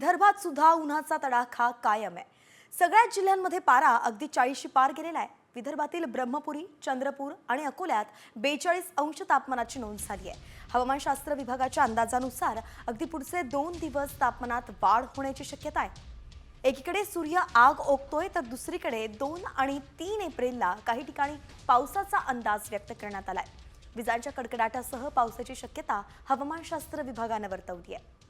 विदर्भात सुद्धा उन्हाचा तडाखा कायम आहे. सगळ्याच जिल्ह्यांमध्ये पारा अगदी चाळीसशी पार गेलेला आहे. विदर्भातील ब्रह्मपुरी चंद्रपूर आणि अकोल्यात बेचाळीस अंश तापमानाची नोंद झाली आहे. हवामानशास्त्र विभागाच्या अंदाजानुसार अगदी पुढचे दोन दिवस तापमानात वाढ होण्याची शक्यता आहे. एकीकडे सूर्य आग ओकतोय तर दुसरीकडे दोन आणि तीन एप्रिलला काही ठिकाणी पावसाचा अंदाज व्यक्त करण्यात आलाय. विजांच्या कडकडाटासह पावसाची शक्यता हवामानशास्त्र विभागानं वर्तवली आहे.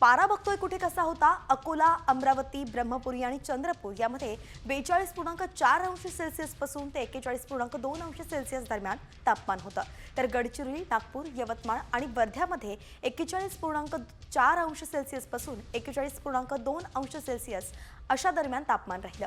पारा बघतोय कुठे कसा होता? अकोला अमरावती ब्रह्मपुरी आणि चंद्रपूर. यामध्ये बेचाळीस पूर्णांक चार अंश सेल्सिअसपासून ते एकेचाळीस पूर्णांक दोन अंश सेल्सिअस दरम्यान तापमान होतं. तर गडचिरोली नागपूर यवतमाळ आणि वर्ध्यामध्ये एक्केचाळीस पूर्णांक चार अंश सेल्सिअसपासून एकेचाळीस पूर्णांक दोन अंश सेल्सिअस अशा दरम्यान तापमान राहिलं.